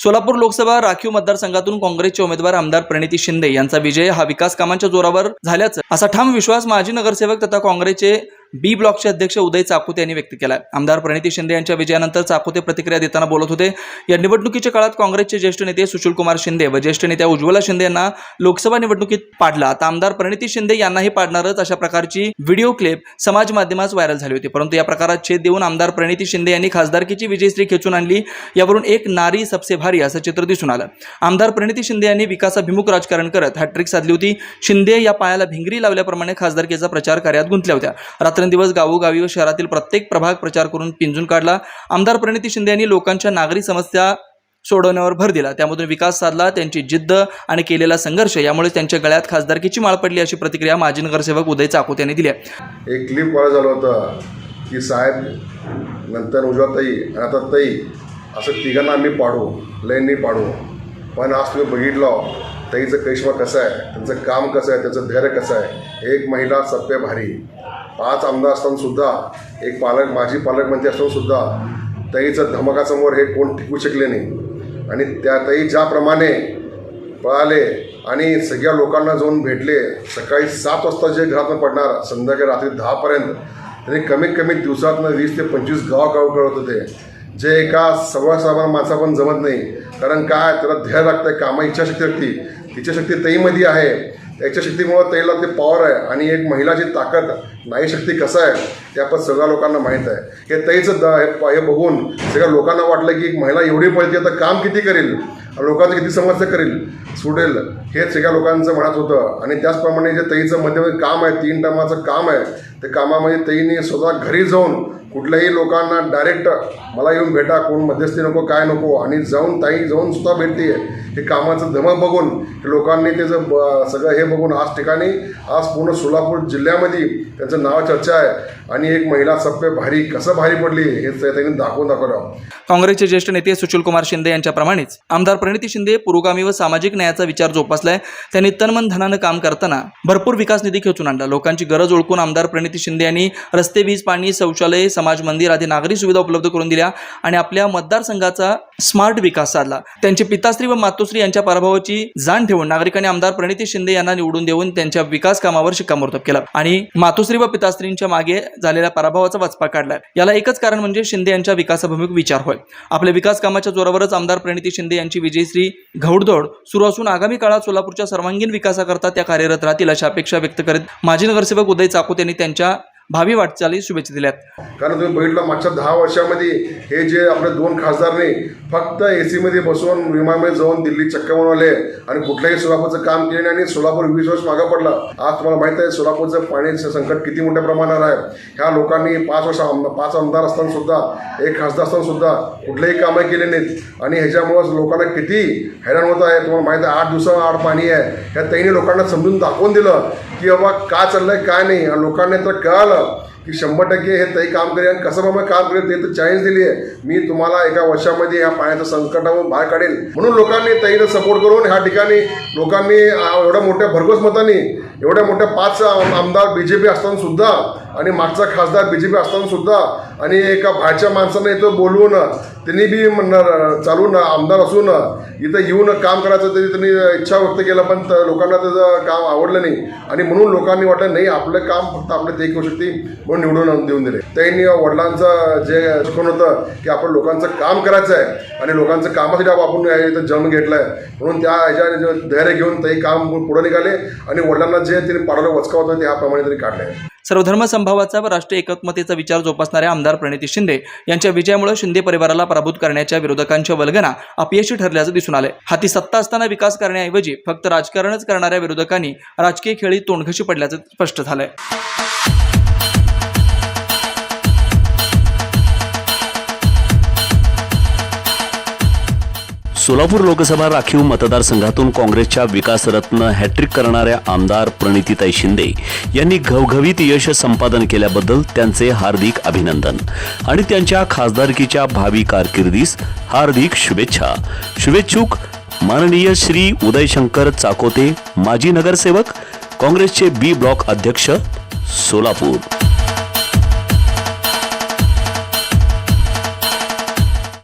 सोलापूर लोकसभा राखीव मतदारसंघातून काँग्रेसचे उमेदवार आमदार प्रणिती शिंदे यांचा विजय हा विकास कामांच्या जोरावर झाल्याचं असा ठाम विश्वास माजी नगरसेवक तथा काँग्रेसचे बी ब्लॉकचे अध्यक्ष उदय चाकोते यांनी व्यक्त केला आमदार प्रणिती शिंदे यांच्या विजयानंतर चाकोते प्रतिक्रिया देताना बोलत होते. या निवडणुकीच्या काळात काँग्रेसचे ज्येष्ठ नेते सुशीलकुमार शिंदे व ज्येष्ठ नेत्या उज्ज्वला शिंदे यांना लोकसभा निवडणुकीत पाडला. आता आमदार प्रणिती शिंदे यांनाही पाडणारच अशा प्रकारची व्हिडिओ क्लिप समाज माध्यमात व्हायरल झाली होती. परंतु या प्रकारात छेद देऊन आमदार प्रणिती शिंदे यांनी खासदारकीची विजयश्री खेचून आणली. यावरून एक नारी सबसे भारी असं चित्र दिसून आलं. आमदार प्रणिती शिंदे यांनी विकासाभिमुख राजकारण करत हॅट्रिक साधली होती. शिंदे या पायाला भिंगरी लावल्याप्रमाणे खासदारकीचा प्रचार कार्यात गुंतल्या होत्या. रात्रंदिवस गावोगावी व शहरातील प्रत्येक प्रभाग प्रचार करून पिंजून काढला. आमदार प्रणिती शिंदे यांनी लोकांच्या नागरी समस्या सोडवण्यावर भर दिला. त्यामधून विकास साधला त्यांची जिद्द आणि केलेला संघर्ष यामुळे त्यांच्या गळ्यात खासदारकीची माळ पडली अशी प्रतिक्रिया माजी नगरसेवक उदय चाकोत यांनी दिली एक क्लिप व्हायला झालं होतं की साहेब नंतर उजवाताई आता ताई असं तिघांना आम्ही पाडू लयनी पाडू. पण आज तुम्ही बघितलं ताईचं करिश्मा कसं आहे? त्यांचं काम कसं आहे? त्याचं धैर्य कसं आहे? एक महिला सप्य भारी. पाच आमदार असतानासुद्धा एक पालक माजी पालकमंत्री असतानासुद्धा ताईचं धमकासमोर हे कोण टिकू शकले नाही. आणि त्या ताई ज्याप्रमाणे पळाले आणि सगळ्या लोकांना जाऊन भेटले सकाळी सात वाजता जे घरातून पडणार संध्याकाळी रात्री दहापर्यंत त्यांनी कमीत कमी दिवसातनं वीस ते पंचवीस गाव गाव करत होते. जे एका सव्वा साधारण माणसा पण जमत नाही. कारण काय? त्याला ध्येय लागतं कामा इच्छाशक्ती लागती. इच्छाशक्ती तईमध्ये आहे. त्याच्या शक्तीमुळं तईला ते पॉवर आहे. आणि एक महिलाची ताकद नाही शक्ती कसं आहे ते आपण सगळ्या लोकांना माहीत आहे. हे तईचं द हे प- हे बघून सगळ्या लोकांना वाटलं की एक महिला एवढी पळते तर काम किती करेल? लोकांचं किती समस्या करेल? सोडेल. हे सगळ्या लोकांचं म्हणत होतं. आणि त्याचप्रमाणे जे तईचं मध्यमध्ये काम आहे तीन टर्माचं काम आहे ते कामामध्ये तईने स्वतः घरी जाऊन कुठल्याही लोकांना डायरेक्ट मला येऊन भेटा कोण मध्यस्थी नको काय नको. आणि जाऊन ताई जाऊन सुद्धा भेटते. हे कामाचं धमक बघून लोकांनी त्याचं ब सगळं हे बघून आज ठिकाणी आज पूर्ण सोलापूर जिल्ह्यामध्ये त्यांचं नाव चर्चा आहे. आणि एक महिला सभ्य भारी कसं भारी पडली हे त्यांनी दाखवून दाखवलं. काँग्रेसचे ज्येष्ठ नेते सुशीलकुमार शिंदे यांच्याप्रमाणेच आमदार प्रणिती शिंदे पुरोगामी व सामाजिक न्यायाचा विचार जोपासलाय. त्यांनी तनमन धनानं काम करताना भरपूर विकास निधी खेचून आणला. लोकांची गरज ओळखून आमदार प्रणिती शिंदे यांनी रस्ते वीज पाणी शौचालय समाज मंदिर आदी नागरी सुविधा उपलब्ध करून दिल्या आणि आपल्या मतदारसंघाचा स्मार्ट विकास साधला. त्यांचे पिताश्री व मातोश्री यांच्या पराभवाची जाण ठेवून नागरिकांनी आमदार प्रणिती शिंदे यांना निवडून देऊन त्यांच्या विकास कामावर शिक्कामोर्तब केला आणि मातोश्री व पिताश्रींच्या मागे झालेल्या पराभवाचा वाचपा काढला याला एकच कारण म्हणजे शिंदे यांच्या विकासाभिमुख विचार होय. आपल्या विकास कामाच्या जोरावरच आमदार प्रणिती शिंदे यांची विजयश्री घौडदौड सुरू असून आगामी काळात सोलापूरच्या सर्वांगीण विकासाकरता त्या कार्यरत राहतील अशा अपेक्षा व्यक्त करीत माजी नगरसेवक उदय चाकूत यांनी त्यांच्या तुमच्या भावी वाटचाली शुभेच्छा दिल्यात. कारण तुम्ही बघितलं मागच्या दहा वर्षामध्ये हे जे आपले दोन खासदारने फक्त ए सीमध्ये बसून विमानामध्ये जाऊन दिल्ली चक्क बनवले आणि कुठल्याही सोलापूरचं काम केले नाही आणि सोलापूर वीस वर्ष मागं पडलं. आज तुम्हाला माहीत आहे सोलापूरचं पाण्याचं संकट किती मोठ्या प्रमाणावर आहे. ह्या लोकांनी पाच वर्ष पाच आमदार असताना सुद्धा एक खासदार असताना सुद्धा कुठलेही कामं केले नाहीत. आणि ह्याच्यामुळं लोकांना किती हैराण होत आहे. तुम्हाला माहिती आहे आठ दिवसावर आठ पाणी आहे. ह्या त्यांनी लोकांना समजून दाखवून दिलं की बाबा का चाललंय काय नाही. आणि लोकांनी तर कळालं pasado. की शंभर टक्के हे ताई काम करेल आणि कसं बाबा काम करेल ते तर चॅलेंज दिली आहे. मी तुम्हाला एका वर्षामध्ये ह्या पाण्याचं संकटावरून बाहेर काढेल म्हणून लोकांनी ताईला सपोर्ट करून ह्या ठिकाणी लोकांनी एवढ्या मोठ्या भरघोस मतांनी एवढ्या मोठ्या पाच आमदार बी जे पी असताना सुद्धा आणि मागचा खासदार बी जे पी असताना सुद्धा आणि एका बाहेरच्या माणसानं इथं बोलवून त्यांनी बी चालून आमदार असून इथं येऊन काम करायचं तरी त्यांनी इच्छा व्यक्त केला पण लोकांना त्याचं काम आवडलं नाही. आणि म्हणून लोकांनी वाटलं नाही आपलं काम फक्त आपलं ते करू शकते. म्हणून निवडून देऊन दिले. त्यांनी वडिलांचं जे शिकवण होतं की आपण लोकांचं काम करायचं आहे आणि लोकांचं कामासाठी आपण इथं जन्म घेतला आहे म्हणून त्या ह्याच्या धैर्य घेऊन ते काम पुढे निघाले आणि वडिलांना जे त्यांनी पाडायला वचका होतं ते ह्याप्रमाणे त्यांनी काढले. सर्वधर्म संभावाचा व राष्ट्रीय एकात्मतेचा विचार जोपासणाऱ्या आमदार प्रणिती शिंदे यांच्या विजयामुळे शिंदे परिवाराला पराभूत करण्याच्या विरोधकांच्या वल्गना अपयशी ठरल्याचं दिसून आले हाती सत्ता असताना विकास करण्याऐवजी फक्त राजकारणच करणाऱ्या विरोधकांनी राजकीय खेळी तोंडघशी पडल्याचं स्पष्ट झालंय. सोलापूर लोकसभा राखीव मतदारसंघातून काँग्रेसच्या विकासरत्न हॅट्रिक करणाऱ्या आमदार प्रणितीताई शिंदे यांनी घवघवीत यश संपादन केल्याबद्दल त्यांचे हार्दिक अभिनंदन. आणि त्यांच्या खासदारकीच्या भावी कारकिर्दीस हार्दिक शुभेच्छा. शुभेच्छुक माननीय श्री उदयशंकर चाकोते माजी नगरसेवक काँग्रेसचे बी ब्लॉक अध्यक्ष सोलापूर.